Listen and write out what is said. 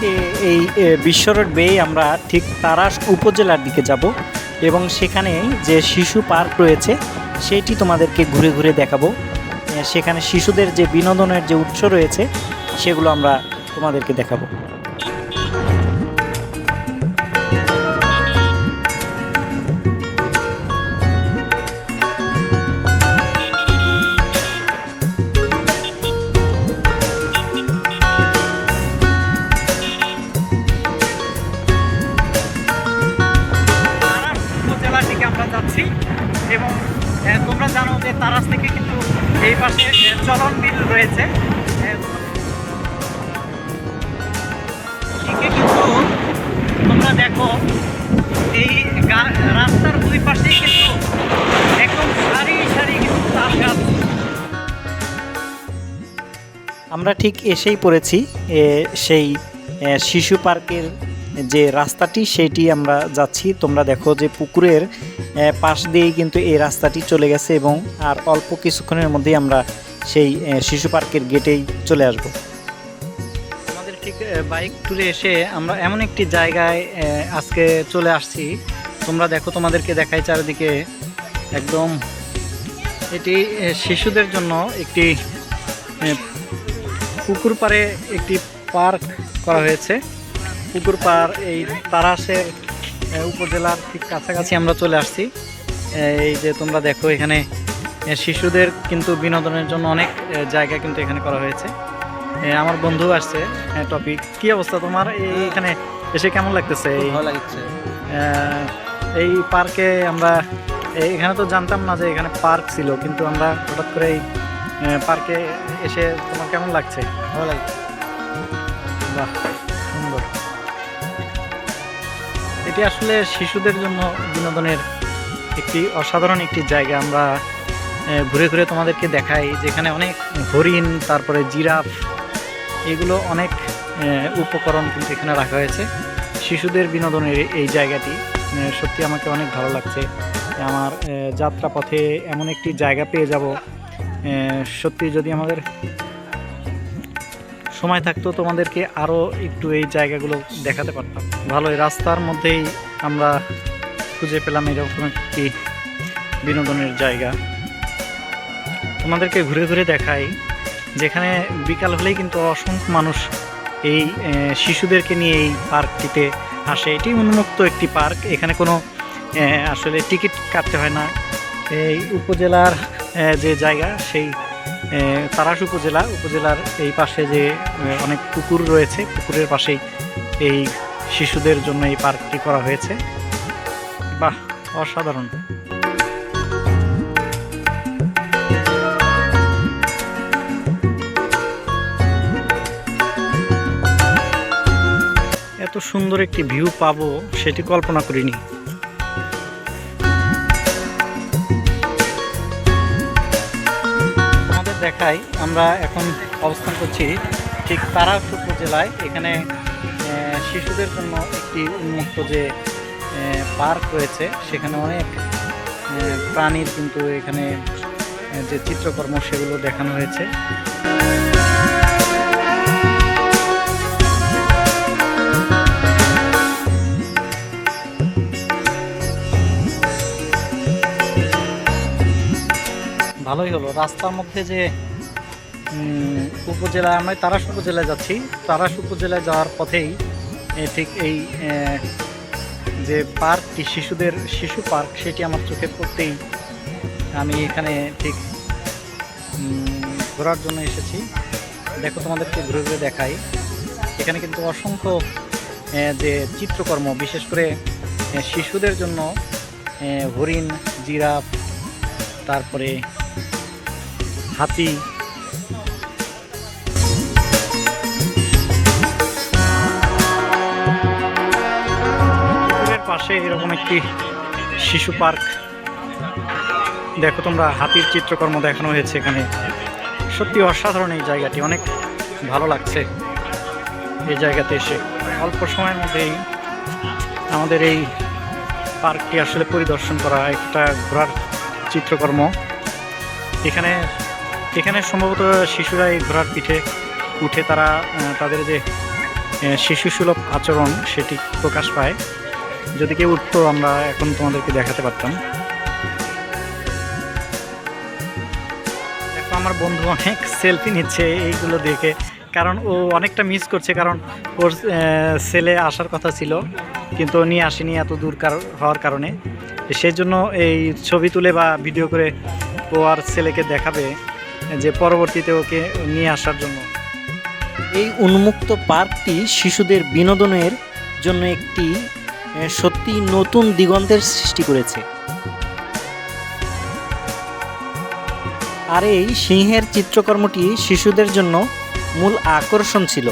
আজকে এই বিশ্বরোড বিশ্ব রোড বেয়ে আমরা ঠিক তারাস উপজেলার দিকে যাব এবং সেখানে যে শিশু পার্ক রয়েছে, সেটি তোমাদেরকে ঘুরে ঘুরে দেখাবো। সেখানে শিশুদের যে বিনোদনের যে উৎস রয়েছে, সেগুলো আমরা তোমাদেরকে দেখাবো। যে তারাস থেকে কিন্তু এই পাশে চলন বিল রয়েছে। কিন্তু তোমরা দেখো, এই রাস্তার দুই পাশেই কিন্তু একদম সারি সারি কিন্তু তাল আমরা ঠিক এসেই পড়েছি সেই শিশু পার্কের যে রাস্তাটি, সেটি আমরা যাচ্ছি। তোমরা দেখো যে পুকুরের পাশ দিয়েই কিন্তু এই রাস্তাটি চলে গেছে এবং আর অল্প কিছুক্ষণের মধ্যেই আমরা সেই শিশু পার্কের গেটেই চলে আসব। আমাদের ঠিক বাইক ট্যুরে এসে আমরা এমন একটি জায়গায় আজকে চলে আসছি। তোমরা দেখো তোমাদেরকে দেখাই চারিদিকে। একদম এটি শিশুদের জন্য একটি পুকুর পাড়ে একটি পার্ক করা হয়েছে। পুকুর পাড় এই তারাসের উপজেলার ঠিক কাছাকাছি আমরা চলে আসছি। এই যে তোমরা দেখো এখানে শিশুদের কিন্তু বিনোদনের জন্য অনেক জায়গা কিন্তু এখানে করা হয়েছে। আমার বন্ধু আসছে টপিক। কি অবস্থা তোমার? এই- এখানে এসে কেমন লাগতেছে? এই ভালো লাগছে। এই পার্কে আমরা এখানে তো জানতাম না যে এখানে পার্ক ছিল কিন্তু আমরা হঠাৎ করে এই পার্কে এসে তোমার কেমন লাগছে? ভালো লাগছে। বাহ। এটি আসলে শিশুদের জন্য বিনোদনের একটি অসাধারণ একটি জায়গা। আমরা ঘুরে ঘুরে তোমাদেরকে দেখাই যেখানে অনেক হরিণ তারপরে জিরাফ এগুলো অনেক উপকরণ কিন্তু এখানে রাখা হয়েছে। শিশুদের বিনোদনের এই জায়গাটি সত্যি আমাকে অনেক ভালো লাগছে। আমার আহ, যাত্রাপথে এমন একটি জায়গা পেয়ে যাব সত্যি যদি আমাদের সময় থাকতো তোমাদেরকে আরও একটু এই জায়গাগুলো দেখাতে পারতাম। ভালো রাস্তার মধ্যেই আমরা খুঁজে পেলাম এরকম একটি বিনোদনের জায়গা। তোমাদেরকে ঘুরে ঘুরে দেখাই, যেখানে বিকাল হলেই কিন্তু অসংখ্য মানুষ এই শিশুদেরকে নিয়ে এই পার্কটিতে আসে। এটি উন্মুক্ত একটি পার্ক, এখানে কোনো আসলে টিকিট কাটতে হয় না। এই উপজেলার যে জায়গা, সেই এ, তারাস উপজেলা উপজেলার এই পাশে যে অনেক পুকুর রয়েছে পুকুরের পাশেই এই শিশুদের জন্য এই পার্কটি করা হয়েছে। বাহ অসাধারণ। এত সুন্দর একটি ভিউ পাবো সেটি কল্পনা করিনি। দেখাই আমরা এখন অবস্থান করছি ঠিক তারাস জেলায়। এখানে শিশুদের জন্য একটি উন্মুক্ত যে পার্ক রয়েছে, সেখানে অনেক প্রাণীর কিন্তু এখানে যে চিত্রকর্ম সেগুলো দেখানো হয়েছে। ভালোই হলো। রাস্তার মধ্যে যে উপজেলা আমি তারাস উপজেলায় যাচ্ছি। তারাস উপজেলায় যাওয়ার পথেই ঠিক এই যে পার্কটি শিশুদের, শিশু পার্ক, সেটি আমার চোখে পড়তেই আমি এখানে ঠিক ঘোরার জন্য এসেছি। দেখো তোমাদেরকে ঘুরে ঘুরে দেখাই। এখানে কিন্তু অসংখ্য যে চিত্রকর্ম, বিশেষ করে শিশুদের জন্য হরিণ, জিরাফ, তারপরে হাতি পাশে এরকম একটি শিশু পার্ক। দেখো তোমরা, হাতির চিত্রকর্ম দেখানো হয়েছে এখানে। সত্যি অসাধারণ এই জায়গাটি, অনেক ভালো লাগছে এই জায়গাতে এসে। অল্প সময়ের মধ্যেই আমাদের এই পার্কটি আসলে পরিদর্শন করা একটা ঘোরার চিত্রকর্ম। এখানে এখানে সম্ভবত শিশুরা এই ঘোড়ার পিঠে উঠে তারা তাদের যে শিশুসুলভ আচরণ সেটি প্রকাশ পায়। যদি কেউ উঠতো, আমরা এখন তোমাদেরকে দেখাতে পারতাম। দেখো, আমার বন্ধু অনেক সেলফি নিচ্ছে এইগুলো দেখে, কারণ ও অনেকটা মিস করছে, কারণ ওর ছেলে আসার কথা ছিল, কিন্তু নিয়ে আসেনি এত দূর হওয়ার কারণে। সেই জন্য এই ছবি তুলে বা ভিডিও করে ও আর ছেলেকে দেখাবে, যে পরবর্তীতে ওকে নিয়ে আসার জন্য। এই উন্মুক্ত পার্কটি শিশুদের বিনোদনের জন্য একটি সত্যি নতুন দিগন্তের সৃষ্টি করেছে। আর এই সিংহের চিত্রকর্মটি শিশুদের জন্য মূল আকর্ষণ ছিল।